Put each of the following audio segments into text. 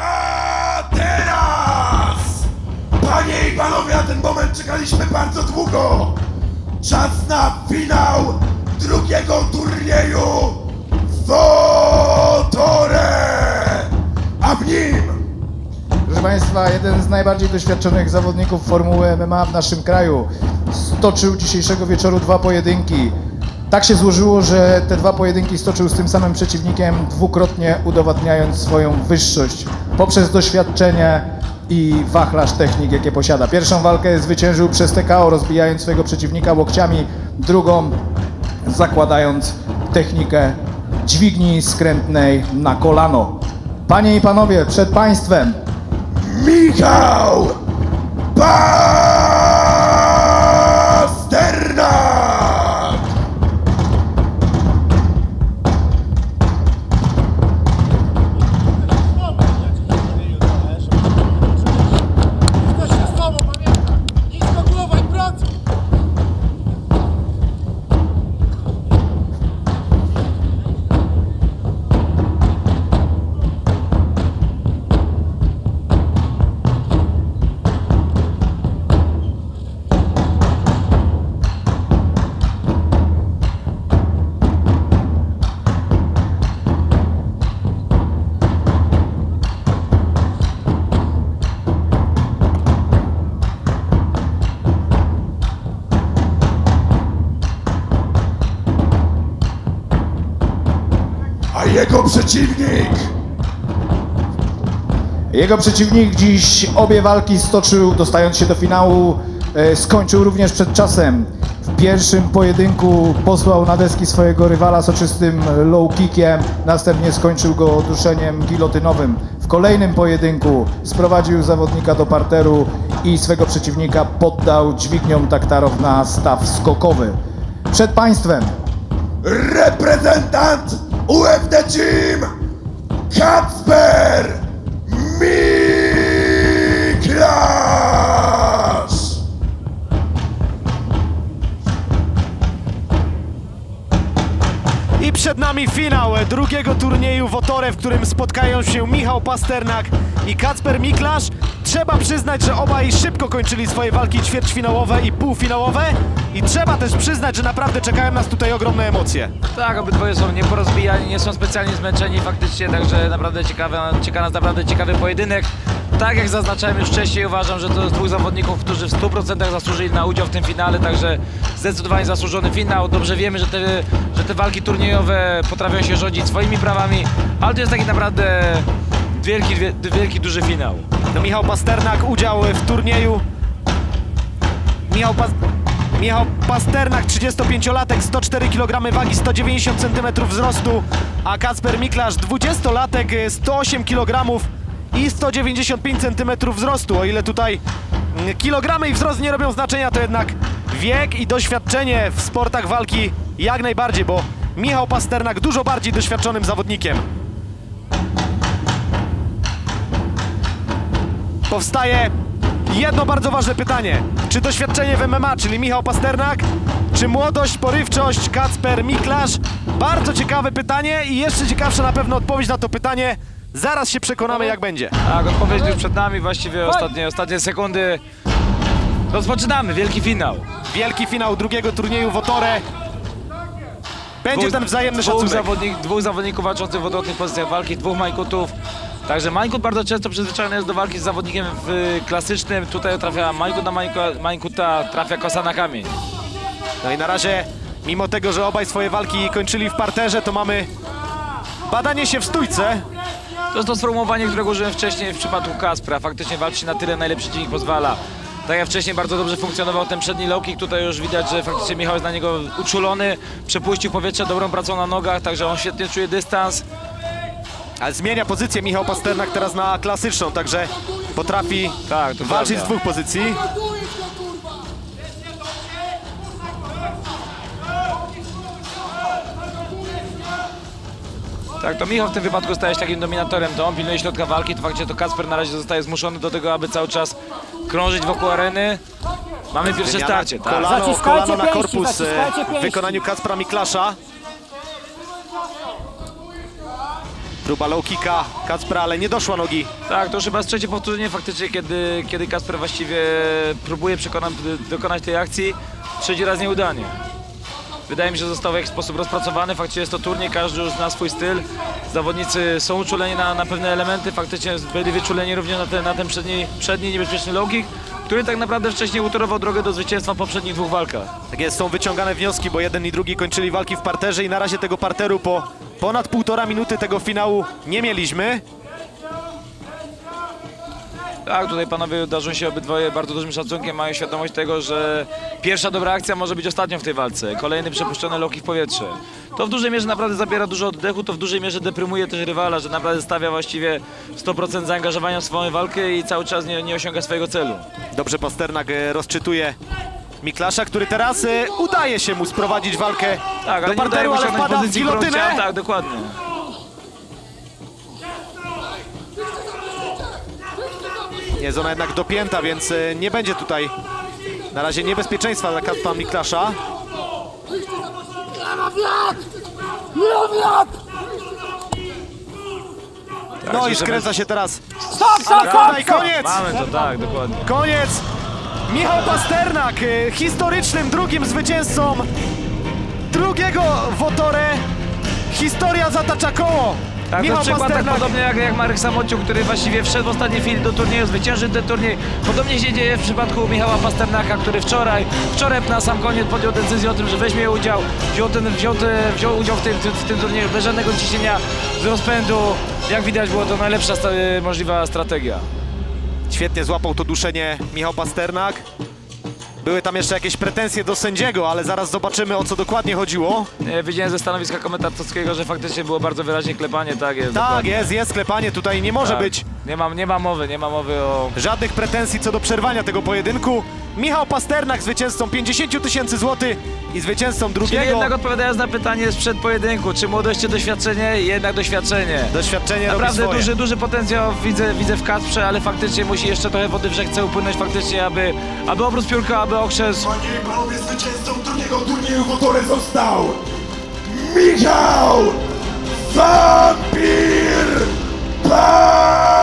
A teraz! Panie i panowie, na ten moment czekaliśmy bardzo długo! Czas na finał drugiego turnieju Wotore! A w nim Proszę Państwa, jeden z najbardziej doświadczonych zawodników Formuły MMA w naszym kraju stoczył dzisiejszego wieczoru dwa pojedynki. Tak się złożyło, że te dwa pojedynki stoczył z tym samym przeciwnikiem, dwukrotnie udowadniając swoją wyższość poprzez doświadczenie i wachlarz technik, jakie posiada. Pierwszą walkę zwyciężył przez TKO, rozbijając swojego przeciwnika łokciami, drugą zakładając technikę dźwigni skrętnej na kolano. Panie i panowie, przed Państwem Michał Pasternak! Jego przeciwnik Jego przeciwnik dziś obie walki stoczył, dostając się do finału, e, skończył również przed czasem. W pierwszym pojedynku posłał na deski swojego rywala soczystym low kickiem, następnie skończył go duszeniem gilotynowym. W kolejnym pojedynku sprowadził zawodnika do parteru i swego przeciwnika poddał dźwignią taktarow na staw skokowy. Przed państwem reprezentant UFD Team Kacper Miklasz! I przed nami finał drugiego turnieju w Otore, w którym spotkają się Michał Pasternak i Kacper Miklasz. Trzeba przyznać, że obaj szybko kończyli swoje walki ćwierćfinałowe i półfinałowe. I trzeba też przyznać, że naprawdę czekają nas tutaj ogromne emocje. Tak, obydwoje są nieporozbijani, nie są specjalnie zmęczeni faktycznie, także naprawdę ciekawy, czeka nas naprawdę ciekawy pojedynek. Tak jak zaznaczałem już wcześniej, uważam, że to jest dwóch zawodników, którzy w 100% zasłużyli na udział w tym finale, także zdecydowanie zasłużony finał. Dobrze wiemy, że te, że te walki turniejowe potrafią się rządzić swoimi prawami, ale to jest taki naprawdę wielki, wie- wielki, duży finał. Michał Pasternak udział w turnieju. Michał. Michał Pasternak, 35-latek, 104 kg wagi, 190 cm wzrostu, a Kacper Miklasz, 20-latek, 108 kg i 195 cm wzrostu. O ile tutaj mm, kilogramy i wzrost nie robią znaczenia, to jednak wiek i doświadczenie w sportach walki jak najbardziej, bo Michał Pasternak dużo bardziej doświadczonym zawodnikiem. Powstaje jedno bardzo ważne pytanie. Czy doświadczenie w MMA, czyli Michał Pasternak, czy młodość, porywczość, Kacper Miklasz? Bardzo ciekawe pytanie i jeszcze ciekawsza na pewno odpowiedź na to pytanie. Zaraz się przekonamy jak będzie. Tak, odpowiedź już przed nami, właściwie ostatnie, ostatnie sekundy. Rozpoczynamy, wielki finał. Wielki finał drugiego turnieju w Otore. Będzie ten wzajemny dwóch, szacunek. zawodnik, dwóch zawodników walczących w odwrotnych pozycjach walki, dwóch majkutów. Także Majkut bardzo często przyzwyczajony jest do walki z zawodnikiem w klasycznym. Tutaj trafia Majkut na Majkuta, trafia kosa na kamień. No i na razie, mimo tego, że obaj swoje walki kończyli w parterze, to mamy badanie się w stójce. To jest to sformułowanie, którego użyłem wcześniej w przypadku Kaspra. Faktycznie walczy na tyle, na ile przeciwnik pozwala. Tak jak wcześniej bardzo dobrze funkcjonował ten przedni low kick, tutaj już widać, że faktycznie Michał jest na niego uczulony, przepuścił powietrze dobrą pracą na nogach, także on świetnie czuje dystans. Ale zmienia pozycję Michał Pasternak teraz na klasyczną, także potrafi Tak, to walczyć z prawda. dwóch pozycji. Tak, to Michał w tym wypadku staje się takim dominatorem, to on pilnuje środka walki, to faktycznie to Kasper na razie zostaje zmuszony do tego, aby cały czas krążyć wokół areny. Mamy pierwsze Wymiana starcie, tak. Kolano, Zaciskajcie kolano na pięści, korpus e, zaciskajcie w wykonaniu Kacpra Miklasza. Próba low kicka Kacpra, ale nie doszła nogi. Tak, to już chyba jest trzecie powtórzenie faktycznie, kiedy, kiedy Kasper właściwie próbuje przekona, dokonać tej akcji. Trzeci raz nieudanie. Wydaje mi się, że został w jakiś sposób rozpracowany. Faktycznie jest to turniej, każdy już zna swój styl. Zawodnicy są uczuleni na, na pewne elementy, faktycznie byli wyczuleni również na ten, na ten przedni, przedni niebezpieczny low kick, który tak naprawdę wcześniej utorował drogę do zwycięstwa w poprzednich dwóch walkach. Tak jest, są wyciągane wnioski, bo jeden i drugi kończyli walki w parterze i na razie tego parteru po ponad półtora minuty tego finału nie mieliśmy. Tak, tutaj panowie darzą się obydwoje bardzo dużym szacunkiem, mają świadomość tego, że pierwsza dobra akcja może być ostatnią w tej walce. Kolejny przepuszczony loki w powietrze. To w dużej mierze naprawdę zabiera dużo oddechu, to w dużej mierze deprymuje też rywala, że naprawdę stawia właściwie 100% zaangażowania w swoją walkę i cały czas nie, nie osiąga swojego celu. Dobrze Pasternak e, rozczytuje Miklasza, który teraz e, udaje się mu sprowadzić walkę Tak, ale do nie udaje parteru, mu ale osiągnąć wpada w pozycji, którą gilotynę. chciał. Tak, dokładnie. Jest ona jednak dopięta, więc e, nie będzie tutaj na razie niebezpieczeństwa dla Kacpa Miklasza. No i skręca się teraz. Ale tutaj koniec! Mamy to, tak, dokładnie. Koniec! Michał Pasternak, e, historycznym drugim zwycięzcą drugiego Wotore. Historia zatacza koło. Tak, to Michał przykład tak Pasternak. podobnie jak, jak Marek Samociuk, który właściwie wszedł w ostatniej chwili do turnieju, zwyciężył ten turniej. Podobnie się dzieje w przypadku Michała Pasternaka, który wczoraj, wczoraj na sam koniec podjął decyzję o tym, że weźmie udział, wziął, ten, wziął, te, wziął udział w tym, w tym turnieju bez żadnego ciśnienia z rozpędu. Jak widać było to najlepsza sta, możliwa strategia. Świetnie złapał to duszenie Michał Pasternak. Były tam jeszcze jakieś pretensje do sędziego, ale zaraz zobaczymy o co dokładnie chodziło. E, Widziałem ze stanowiska komentatorskiego, że faktycznie było bardzo wyraźnie klepanie, tak jest. Tak, dokładnie. jest, jest klepanie, tutaj nie może Tak. być Nie ma, nie ma mowy, nie ma mowy o żadnych pretensji co do przerwania tego pojedynku. Michał Pasternak zwycięzcą 50 tysięcy złotych i zwycięzcą Czyli drugiego. jednak odpowiadając na pytanie sprzed pojedynku, czy młodość czy doświadczenie? Jednak doświadczenie. Doświadczenie robi Naprawdę swoje. duży, duży potencjał widzę, widzę w Kacprze, ale faktycznie musi jeszcze trochę wody w rzece upłynąć faktycznie, aby, aby obrót piórka, aby okrzes Panie i panowie, zwycięzcą drugiego turnieju Wotore został Michał Wampir Pasternak!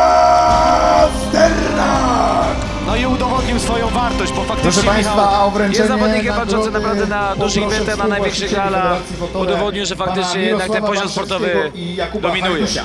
Proszę Państwa, a o wręczenie Jest zawodnikiem walczącym naprawdę na dużych eventach, na największych galach. Udowodnił, że faktycznie jednak ten poziom sportowy dominuje. Hajdusia.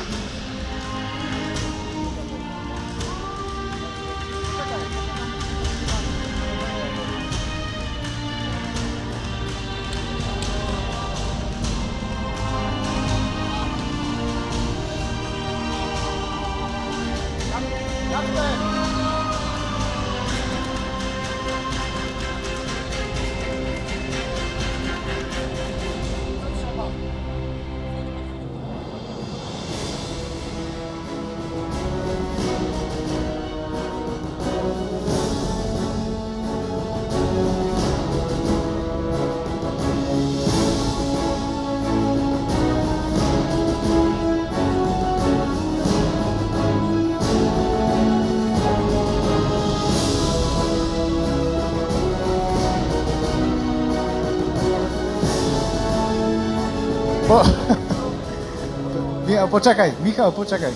Poczekaj, Michał, poczekaj.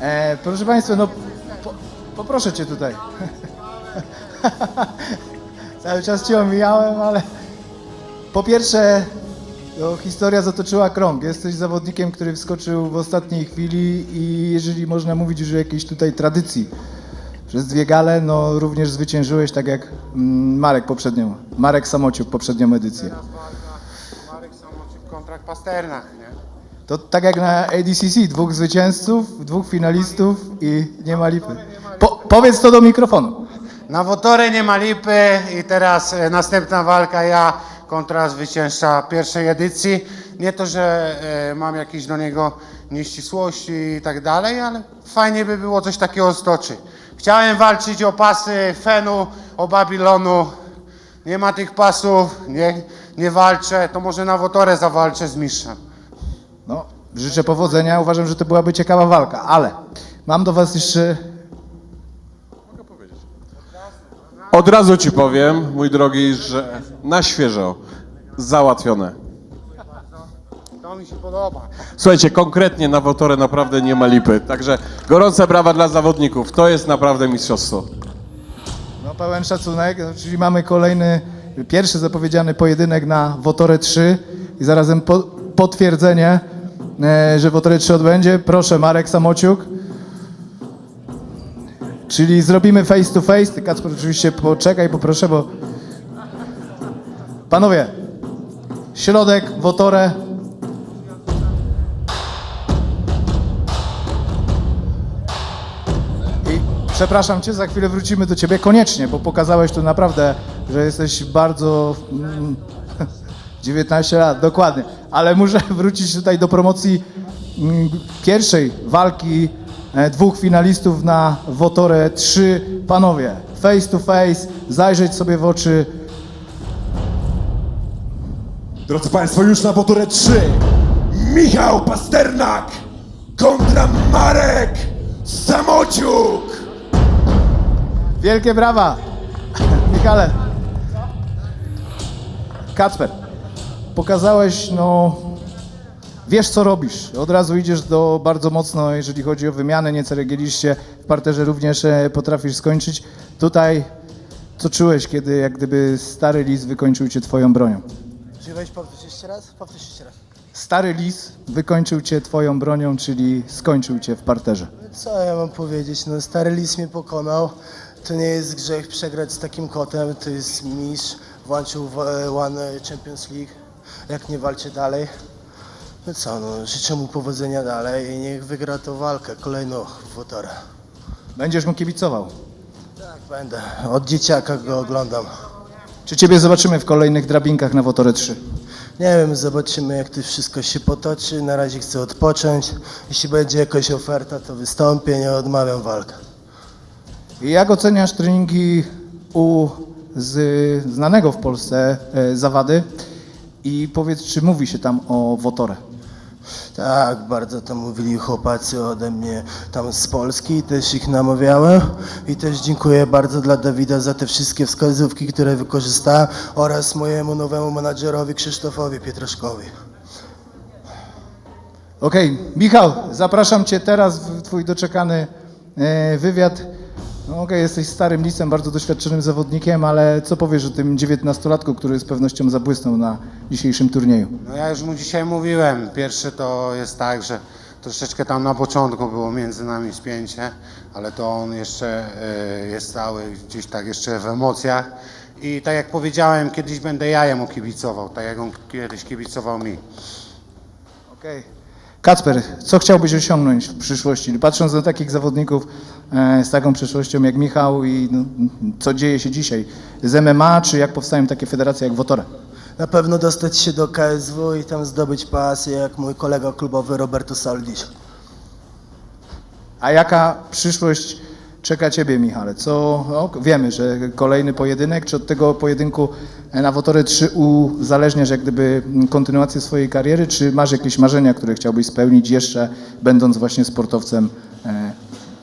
E, proszę Państwa, no po, poproszę Cię tutaj. Cały czas Cię omijałem, ale po pierwsze, no, historia zatoczyła krąg. Jesteś zawodnikiem, który wskoczył w ostatniej chwili i jeżeli można mówić już o jakiejś tutaj tradycji, przez dwie gale, no również zwyciężyłeś tak jak mm, Marek poprzednią, Marek Samociuk poprzednią edycję. Marek Samocik, kontrakt Pasternak, nie? To tak jak na ADCC, dwóch zwycięzców, dwóch finalistów i nie ma lipy. Po, powiedz to do mikrofonu. Na Wotore nie ma lipy i teraz e, następna walka ja kontra zwycięzca pierwszej edycji. Nie to, że e, mam jakieś do niego nieścisłości i tak dalej, ale fajnie by było coś takiego stoczyć. Chciałem walczyć o pasy Fenu, o Babilonu. Nie ma tych pasów, nie, nie walczę, to może na Wotore zawalczę z mistrzem. No, życzę powodzenia, uważam, że to byłaby ciekawa walka, ale mam do Was jeszcze... Od razu ci powiem, mój drogi, że na świeżo załatwione. To mi się podoba. Słuchajcie, konkretnie na Wotorę naprawdę nie ma lipy. Także gorące brawa dla zawodników. To jest naprawdę mistrzostwo. No pełen szacunek, czyli mamy kolejny, pierwszy zapowiedziany pojedynek na Wotorę 3 i zarazem po, potwierdzenie, e, że Wotorę 3 odbędzie. Proszę, Marek Samociuk. Czyli zrobimy face to face. Kacper, oczywiście poczekaj, poproszę, bo... Panowie, środek, Wotorę. I przepraszam cię, za chwilę wrócimy do ciebie koniecznie, bo pokazałeś tu naprawdę, że jesteś bardzo. Mm, 19 lat, dokładnie. Ale muszę wrócić tutaj do promocji mm, pierwszej walki e, dwóch finalistów na Wotorę 3. Panowie, face to face, zajrzeć sobie w oczy. Drodzy Państwo, już na Wotorę 3 Michał Pasternak kontra Marek Samociuk. Wielkie brawa! Michale. Kacper, pokazałeś, no, wiesz co robisz. Od razu idziesz do bardzo mocno, jeżeli chodzi o wymianę, nie ceregieliście, w parterze również e, potrafisz skończyć. Tutaj, co czułeś, kiedy jak gdyby stary lis wykończył cię twoją bronią? Czy weź powtórz jeszcze raz? Powtórz jeszcze raz. Stary lis wykończył cię twoją bronią, czyli skończył cię w parterze. Co ja mam powiedzieć? No stary lis mnie pokonał. To nie jest grzech przegrać z takim kotem. To jest mistrz. Włączył w- e, One Champions League. Jak nie walczy dalej. No co, no życzę mu powodzenia dalej i niech wygra tą walkę kolejną w Wotorę. Będziesz mu kibicował. Tak, będę. Od dzieciaka go oglądam. Czy ciebie zobaczymy w kolejnych drabinkach na Wotorę 3? Nie wiem, zobaczymy jak to wszystko się potoczy. Na razie chcę odpocząć. Jeśli będzie jakaś oferta, to wystąpię. Nie odmawiam walk. I Jak oceniasz treningi u z znanego w Polsce e, zawady i powiedz, czy mówi się tam o Wotorę? Tak, bardzo to mówili chłopacy ode mnie tam z Polski, też ich namawiałem i też dziękuję bardzo dla Dawida za te wszystkie wskazówki, które wykorzystałem oraz mojemu nowemu menadżerowi Krzysztofowi Pietraszkowi. Okej, Michał, zapraszam Cię teraz w Twój doczekany e, wywiad. No, Okej, jesteś starym lisem, bardzo doświadczonym zawodnikiem, ale co powiesz o tym dziewiętnastolatku, który z pewnością zabłysnął na dzisiejszym turnieju? No ja już mu dzisiaj mówiłem. Pierwszy to jest tak, że troszeczkę tam na początku było między nami spięcie, ale to on jeszcze e, jest cały gdzieś tak jeszcze w emocjach. I tak jak powiedziałem, kiedyś będę ja jemu kibicował, tak jak on kiedyś kibicował mi. Okej. Kacper, co chciałbyś osiągnąć w przyszłości? Patrząc na takich zawodników e, z taką przyszłością jak Michał i no, co dzieje się dzisiaj z MMA, czy jak powstają takie federacje jak Wotora? Na pewno dostać się do KSW i tam zdobyć pas jak mój kolega klubowy Roberto Saldisz. A jaka przyszłość czeka Ciebie, Michale? Co, o, wiemy, że kolejny pojedynek, czy od tego pojedynku na Wotory 3 uzależniasz jak gdyby kontynuację swojej kariery, czy masz jakieś marzenia, które chciałbyś spełnić jeszcze, będąc właśnie sportowcem, e,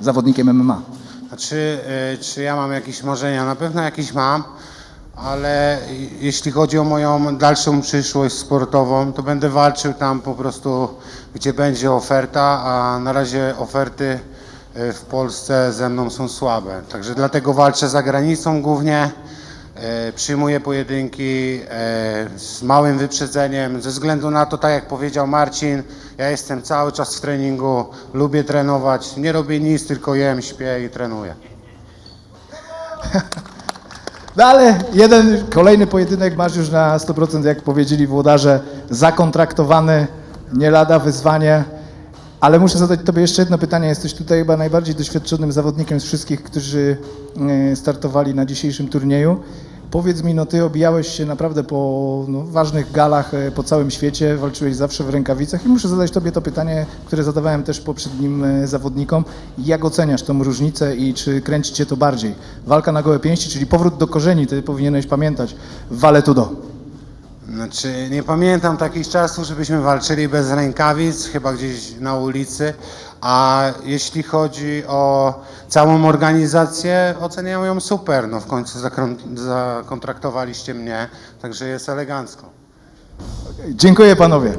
zawodnikiem MMA? Znaczy, e, czy ja mam jakieś marzenia? Na pewno jakieś mam, ale jeśli chodzi o moją dalszą przyszłość sportową, to będę walczył tam po prostu, gdzie będzie oferta, a na razie oferty w Polsce ze mną są słabe. Także dlatego walczę za granicą głównie. E, Przyjmuję pojedynki e, z małym wyprzedzeniem, ze względu na to, tak jak powiedział Marcin, ja jestem cały czas w treningu, lubię trenować, nie robię nic, tylko jem, śpię i trenuję. No ale jeden kolejny pojedynek masz już na 100%, jak powiedzieli włodarze, zakontraktowany, nie lada wyzwanie. Ale muszę zadać Tobie jeszcze jedno pytanie. Jesteś tutaj chyba najbardziej doświadczonym zawodnikiem z wszystkich, którzy e, startowali na dzisiejszym turnieju. Powiedz mi, no Ty obijałeś się naprawdę po no, ważnych galach e, po całym świecie, walczyłeś zawsze w rękawicach i muszę zadać Tobie to pytanie, które zadawałem też poprzednim e, zawodnikom. Jak oceniasz tą różnicę i czy kręci Cię to bardziej? Walka na gołe pięści, czyli powrót do korzeni, Ty powinieneś pamiętać, w Valetudo. Znaczy, nie pamiętam takich czasów, żebyśmy walczyli bez rękawic, chyba gdzieś na ulicy. A jeśli chodzi o całą organizację, oceniam ją super. No w końcu zakontraktowaliście mnie, także jest elegancko. Dziękuję panowie.